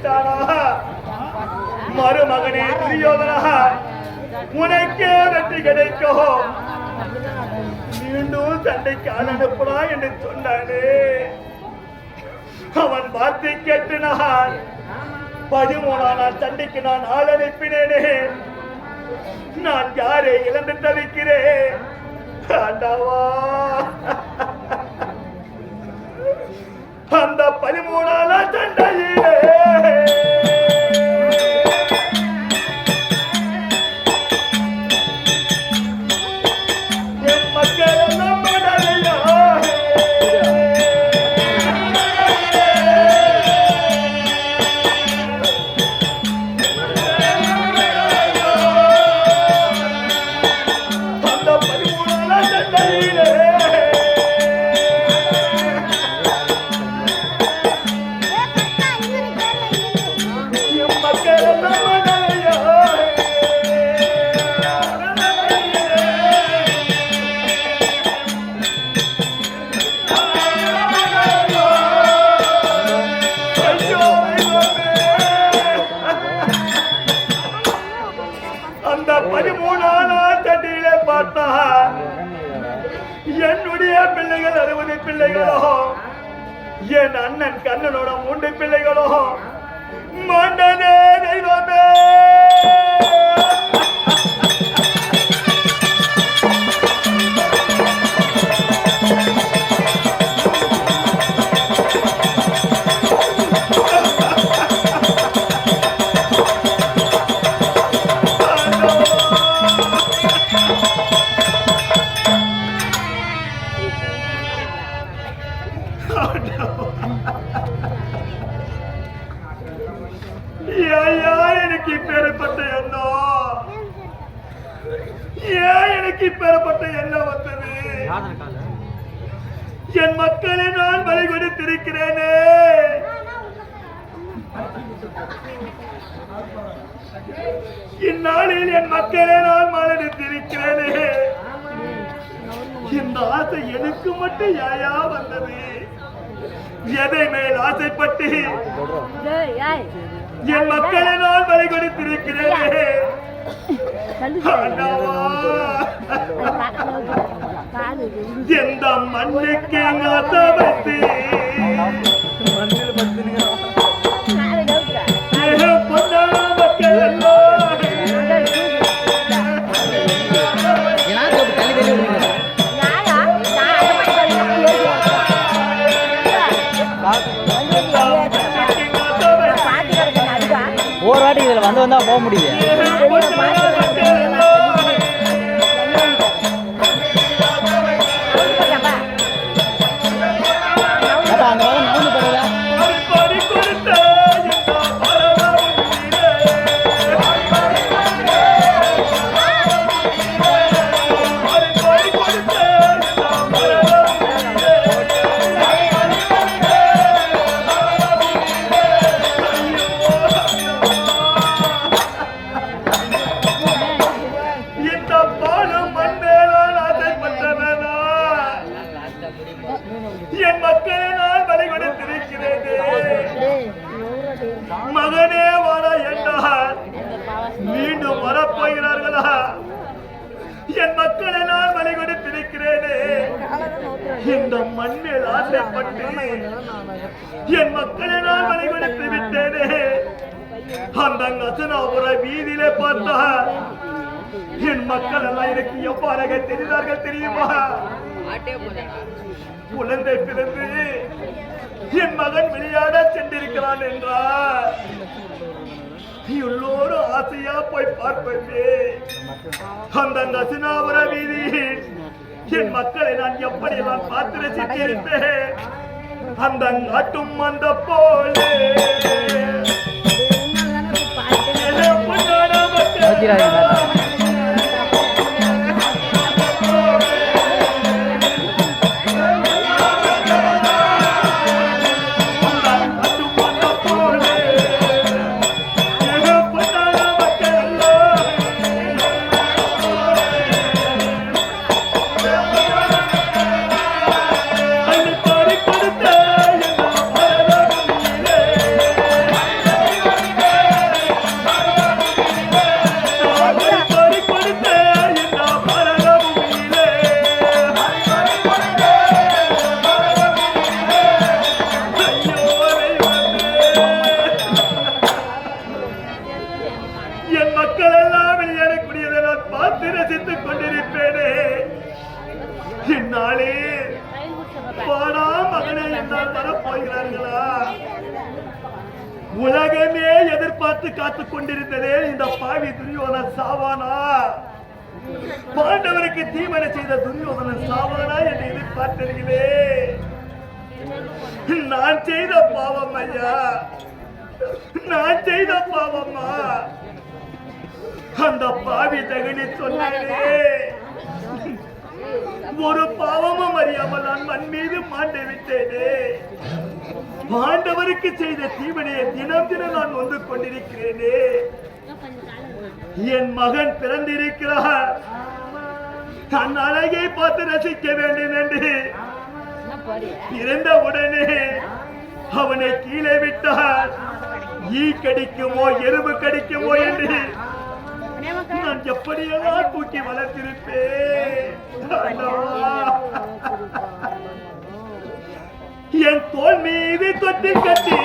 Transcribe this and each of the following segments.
விட்டானா மருமகனே துரியோதனா உனக்கே வெற்றி கிடைக்கும். மீண்டும் சண்டைக்கு அனுப்புறா என்று சொன்னானே. அவன் வார்த்தை கேட்டு நான் பதிமூணா நான் சண்டைக்கு நான் ஆள் அனுப்பினேனே. நான் யாரை இழந்து தவிக்கிறேன்? ஆண்டவா. அந்த பதிமூணால சண்டையிலே கண்ணன் கண்ணனோட மூன்று பிள்ளைகளோ மன்னனே தெய்வமே! மக்களை நான் பலி கொடுத்திருக்கிறேனே. இந்நாளில் என் மக்களை நான் மலடித்திருக்கிறேனே இந்த ஆசை எனக்கு மட்டும் யாயா வந்தது? எதை மேல் ஆசைப்பட்டு? என் மக்களை நான் பலி கொடுத்திருக்கிறேனே. ஆண்டவா, எந்த மண்ணுக்கு ஆசை வைத்து? என் பொன்னான மக்கள் எல்லாம் மண்ணுக்கு ஆசை வைத்து ஒரு வாட்டி இதில் வந்து வந்தால் போக முடியுது. ஆசைப்பட்டு என் மக்களை நான் பலி விட்டேனே. அந்த நசனாபுர வீதியிலே பார்த்தா என் மக்கள் எல்லாம் எனக்கு எவ்வாறாக தெரிந்தார்கள் தெரியுமா? குழந்தை பிறந்து என் மகன் விளையாட சென்றிருக்கிறான் என்றார். எல்லோரும் ஆசையா போய் பார்ப்பதே அந்த நசினாபுர வீதியில் என் மக்களை நான் எப்படி நான் பார்த்து ரசித்திருப்பேன் அந்த நாட்டும் அந்த போலே. என் நான் செய்த பாவம்மா? அந்த பாவி தகுதி சொன்னாரே. ஒரு பாவமும் அறியாமல் நான் மண் மீது மாண்டு விட்டேனே. பாண்டவருக்கு செய்த தீவனையை தினம் தினம் நான் வந்து கொண்டிருக்கிறேனே. என் மகன் பிறந்திருக்கிறார். தன் அழகை பார்த்து ரசிக்க வேண்டும் என்று பிறந்த உடனே அவனை கீழே விட்டார். ஈ கடிக்குமோ எறும்பு கடிக்குமோ என்று நான் எப்படியெல்லாம் தூக்கி வளர்த்திருப்பேன். என் தோல் மீது தொட்டி கட்டி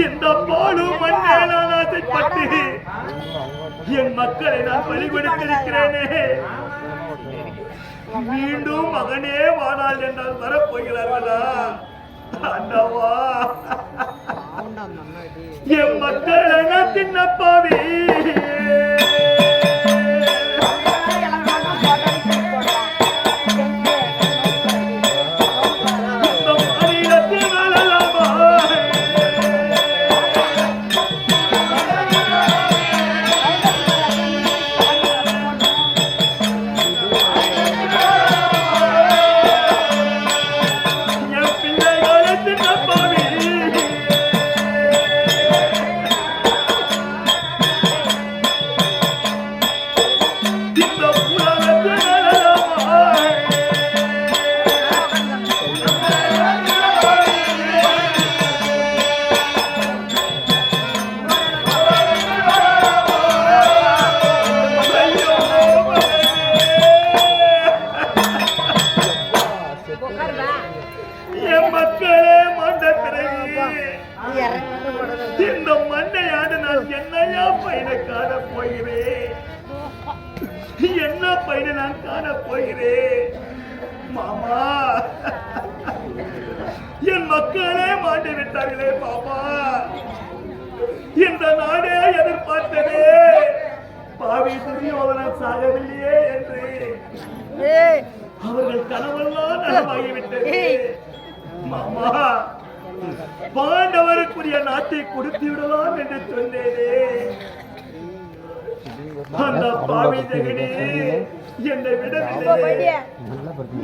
இந்த பாலும் மண்ணே நான் ஆசைப்பட்டு என் மக்களை நான் பலி கொடுத்திருக்கிறேனே மீண்டும் மகனே வாடால் என்றால் வரப்போகிறார்களா? ஆண்டவா என் மக்கள் என தின்னப்பாவி போகிறேன். மாமா. என் மக்களே மாண்டு விட்டார்களே மாமா. இந்த நாடே எதிர்பார்த்ததே. பாவி துரியோதனன் சாகவில்லையே என்று. அவர்கள் கனவெல்லாம் நலமாகிவிட்டது. மாமா பாண்டவருக்குரிய நாட்டை கொடுத்து விடலாம் என்று சொன்னேனே. அந்த பாவி ஜெகனே என்னை விடவில்லை.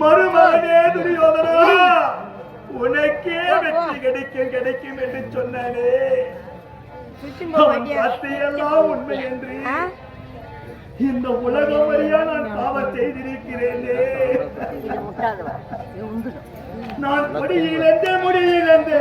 மறுமகனே துரியோதனா உனக்கே வெற்றி கிடைக்கும் கிடைக்கும் என்று சொன்னானே. அவன் வார்த்தையெல்லாம் உண்மை என்று இந்த உலகம் வழியா நான் பாவம் செய்திருக்கிறேனே நான் முடியிழந்தே முடியிழந்தே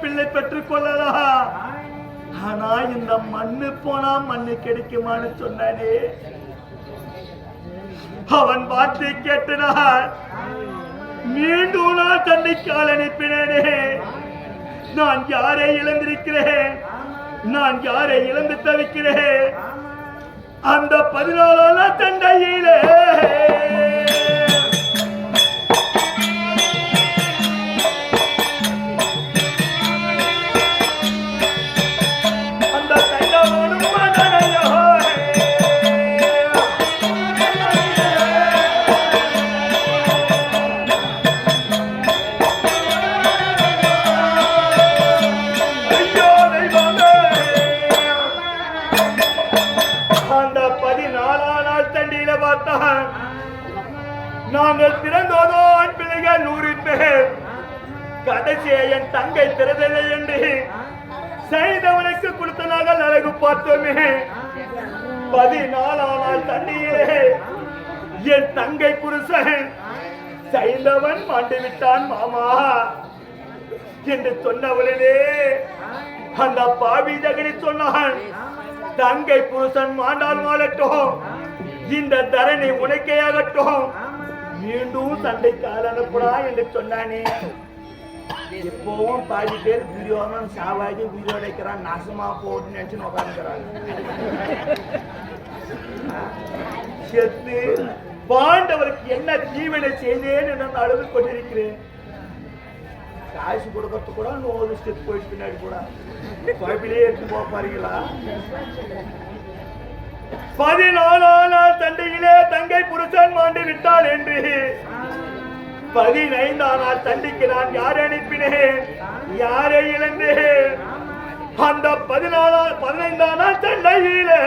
பிள்ளை பெற்றுக் கொள்ளலாம் ஆனா இந்த மண்ணு போனா மண்ணு கிடைக்குமான்னு சொன்னானே. அவன் வார்த்தை கேட்டனார் மீண்டும் நான் தன்னை கால் அனுப்பினேனே. நான் யாரை இழந்திருக்கிறேன்? நான் யாரை இழந்து தவிக்கிறேன்? அந்த பதினாலான தண்டையிலே நாங்கள் பிறந்தோதோ ஆண் பிள்ளைகள் நூறு பேர் கடைசியை என் தங்கை பிறதில்லை என்று செய்தவனுக்கு கொடுத்த நாங்கள் அழகு பார்த்தோமே. பதினாலாம் நாள் தண்ணியிலே என் தங்கை புருஷன் செய்தவன் மாண்டு விட்டான் மாமா என்று சொன்னவளே அந்த பாவி ஜகனி சொன்னான் தங்கை புருஷன் மாண்டால் மாளட்டும் இந்த தரணி உனக்கே ஆகட்டும். மீண்டும் சண்டைக்கு ஆள் அனுப்புடா என்று சொன்னானே. எப்பவும் பாதி பேர் துரியோதனன் சாவாதி உயிரோடைக்கிறான் நாசமா போட்டு நினைச்சு உட்காந்துக்கிறாங்க செத்து பாண்டவருக்கு என்ன தீவனை செய்தேன்னு நான் அழுது கொண்டிருக்கிறேன். காசு கொடுக்கறது கூட நூறு ஸ்டெப் போயிட்டு பின்னாடி கூட. குழப்பிலே எடுத்து போக பாருங்களா. பதினாலாம் நாள் தண்டையிலே தங்கை புருஷன் மாண்டு விட்டாள் என்று. பதினைந்தாம் நாள் தண்டிக்கு நான் யாரை அனுப்பினேன்? யாரை இழந்தேன்? அந்த பதினாலா பதினைந்தாம் நாள் தண்டையிலே.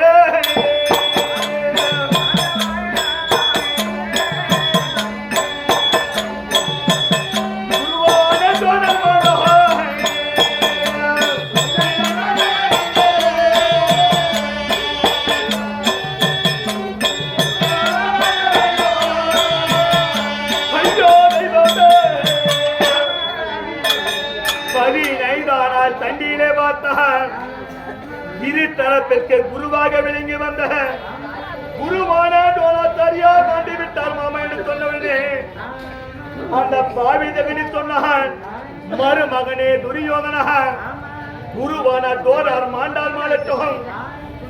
தோரார் மாண்டால் மாலட்டும்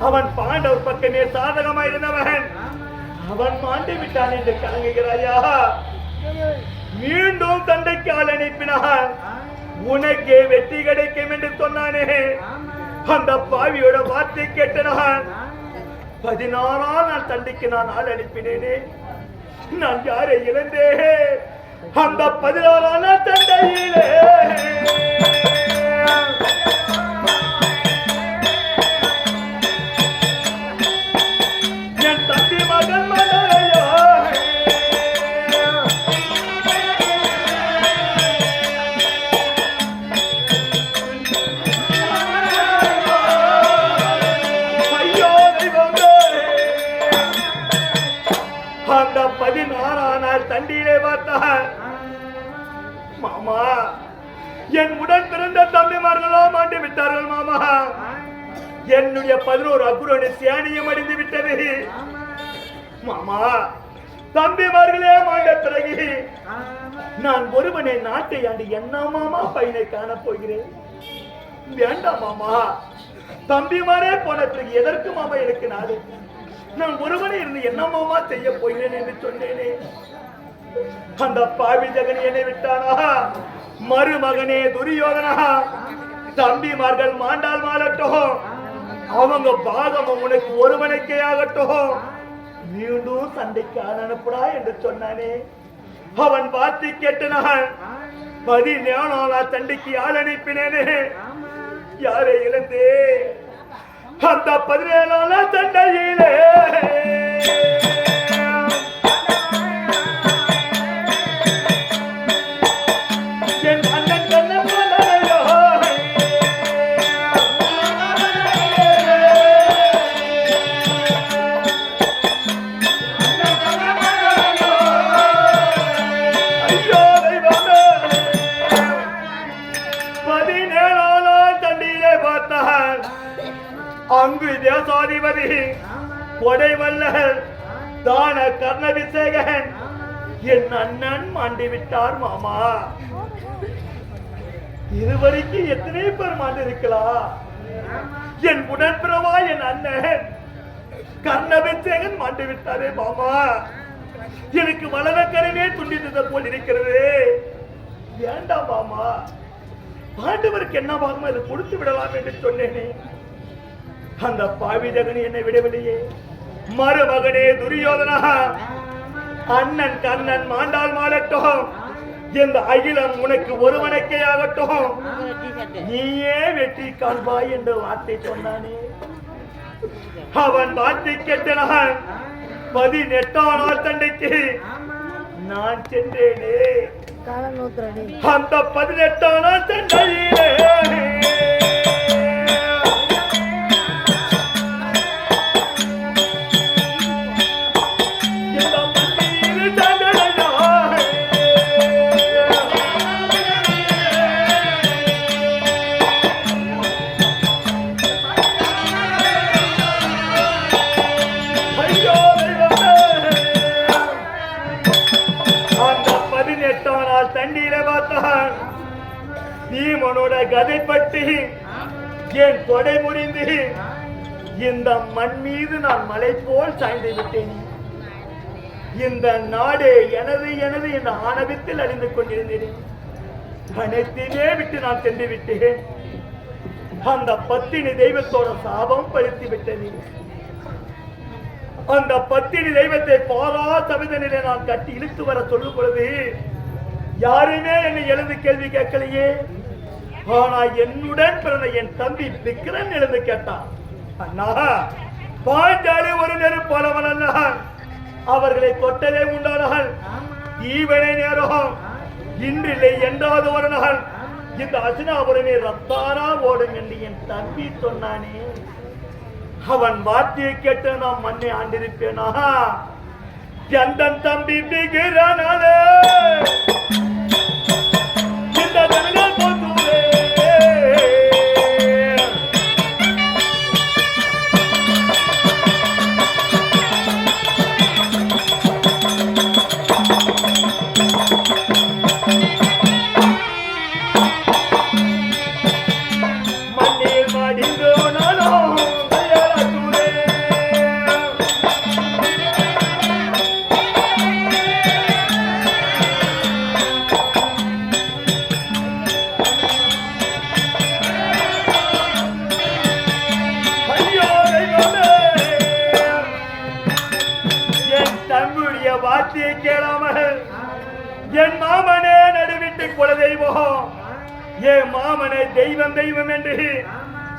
அவன் பாண்டவர் பக்கமே சாதகமா இருந்தவன் அவன் மாண்டு விட்டான் என்று கலங்குகிறாயா? மீண்டும் தந்தைக்கு ஆள் அனுப்பினான். உனக்கே வெற்றி கிடைக்கும் என்று சொன்னானே. அந்த பாவியோட வார்த்தை கேட்டனான். பதினாறாம் நாள் தந்தைக்கு நான் ஆள் அனுப்பினேனே. நான் யாரை இழந்தே அந்த பதினாறாம் நாள் என்னுடைய பதினோரு அக்குரோடு சேனியம் அடைந்து விட்டது. மாமா தம்பிமார்களே மாண்ட பிறகு நான் ஒருவனை நாட்டை ஆண்டு என்ன மாமா பையனை காணப் போகிறேன்? வேண்டாம் மாமா தம்பிமாரே போனதுக்கு எதற்கு மாமா எனக்கு நாடு? நான் ஒருவனே இருந்து என்ன மாமா செய்ய போகிறேன் என்று சொன்னேனே. அந்த பாவி ஜெகன் என்னை விட்டானா? மருமகனே துரியோதனா? தம்பிமார்கள் மாண்டால் மாலட்டோ அவங்க பாகம் உனக்கு ஒருவனுக்கே ஆகட்டும் மீண்டும் சண்டைக்கு அனுப்புடா என்று சொன்னானே. அவன் பார்த்து கேட்டனான் பதினேழு நாளா சண்டைக்கு ஆள் அனுப்பினேனே. யாரை இழந்தே? அந்த பதினேழு நாளா சண்டையிலே. பதினேழாம் நாள் தண்டியிலே பார்த்தால் அங்கு தேசாதிபதி கொடைவல்லல் தான கர்ணபிசேகன் என் அண்ணன் மாண்டி விட்டார் மாமா. இதுவரைக்கும் எத்தனை பேர் மாண்டிருக்கலாம் என் உடன்பிறவா என் அண்ணன் கர்ணபிசேகன் மாண்டி விட்டாரே மாமா. எனக்கு வலதக்கரவே துண்டித்தது போல் இருக்கிறது. ஏண்டா மாமா. பாண்டவருக்கு என்ன பாகமோ இதை கொடுத்து விடலாம் என்று சொன்னேனே. அந்த பாவி ஜகன் என்னை விடவில்லையே. மருமகனே துரியோதனா அண்ணன் கண்ணன் மாண்டால் மாலட்டும். இந்த அகிலம் உனக்கு ஒருவனுக்கே ஆகட்டும். நீயே வெற்றி காண்பாய் என்று வார்த்தை சொன்னானே. அவன் வார்த்தை கேட்டனான் பதினெட்டாம் நாள் தண்டைக்கு நான் சென்றேனே காலம் நூத்துறடி அந்த பதினெட்டாம் நாள் பதினெட்டாம் நாள் தண்ணீர பார்த்தான் பீமனோட கதைப்பட்டு என் கொடை முறிந்து இந்த மண் மீது நான் மலை போல் சாய்ந்து விட்டேன். இந்த நாடு எனது எனது என்ற ஆணவத்தில் அழிந்து கொண்டிருந்தேன் அனைத்தையுமே விட்டு நான் சென்று விட்டேன். அந்த பத்தினி தெய்வத்தோட சாபம் பருத்தி விட்டது. அந்த பத்தினி தெய்வத்தை பாரா நிலை நான் கட்டி இழுத்து வர சொல்லும் பொழுது யாருமே என்னை எழுந்து கேள்வி கேட்கலையே. ஆனா என்னுடன் பிறந்த என் தம்பி விக்ரன் எழுந்து கேட்டான் அண்ணா பாஞ்சாலி ஒரு நெருப்பாளவன் அல்ல. அவர்களை தொட்டதே உண்டானால் ஈவனை நேரம் இன்றில்லை என்றாவது ஒரு நாள். இந்த அசினாபுரமே ரத்தாரா ஓடும் என்று என் தம்பி சொன்னானே. அவன் வார்த்தையை கேட்டு நான் மண்ணை ஆண்டிருப்பேனா? எந்தன் தம்பி பிகிறானாலே இந்த ஜனங்கள் என் மாமனை தெய்வம் தெய்வம் என்று.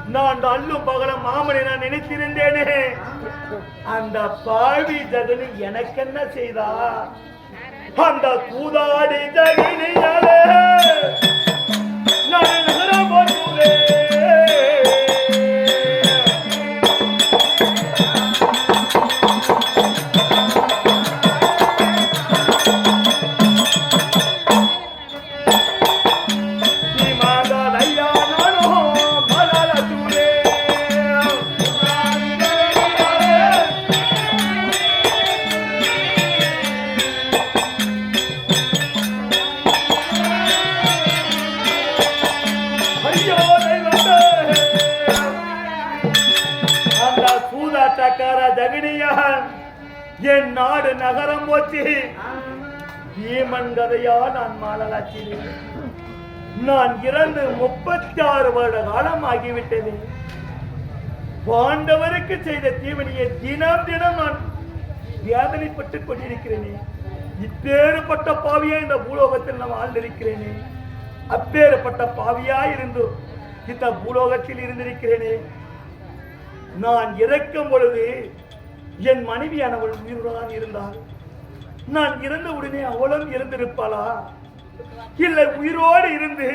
நான் அல்லும் பகல மாமனை நான் நினைத்திருந்தேனே. அந்த பாவி ஜகனி எனக்கென்ன செய்தா? அந்த கூதாடி ஜகனியாலே நான் பாண்டவருக்கு செய்த தீவனியை தினம் தினம் நான் வேதனைப்பட்டுக் கொண்டிருக்கிறேனே. இப்பேறுபட்ட பாவியா இந்த பூலோகத்தில் நான் வாழ்ந்திருக்கிறேனே. அப்பேறுபட்ட பாவியா இருந்து இந்த பூலோகத்தில் இருந்திருக்கிறேனே. நான் இறக்கும் பொழுது என் மனைவியானவள் உயிருடன் இருந்தாள். நான் இறந்த உடனே அவளும் இருந்திருப்பாளா இல்லை உயிரோடு இருந்து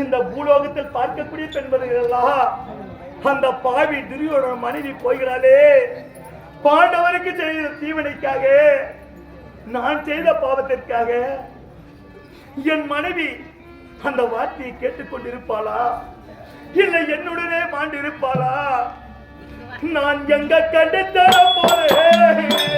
இந்த பூலோகத்தில் பார்க்கக்கூடிய பெண்பர்களெல்லாம் அந்த பாவி துரியோட மனைவி போகிறாளே பாண்டவருக்கு செய்த தீவனைக்காக நான் செய்த பாவத்திற்காக என் மனைவி அந்த வார்த்தையை கேட்டுக்கொண்டிருப்பாளா? இல்லை என்னுடனே மாண்டிருப்பாளா? நான் எங்க கண்டு தர போறேன்?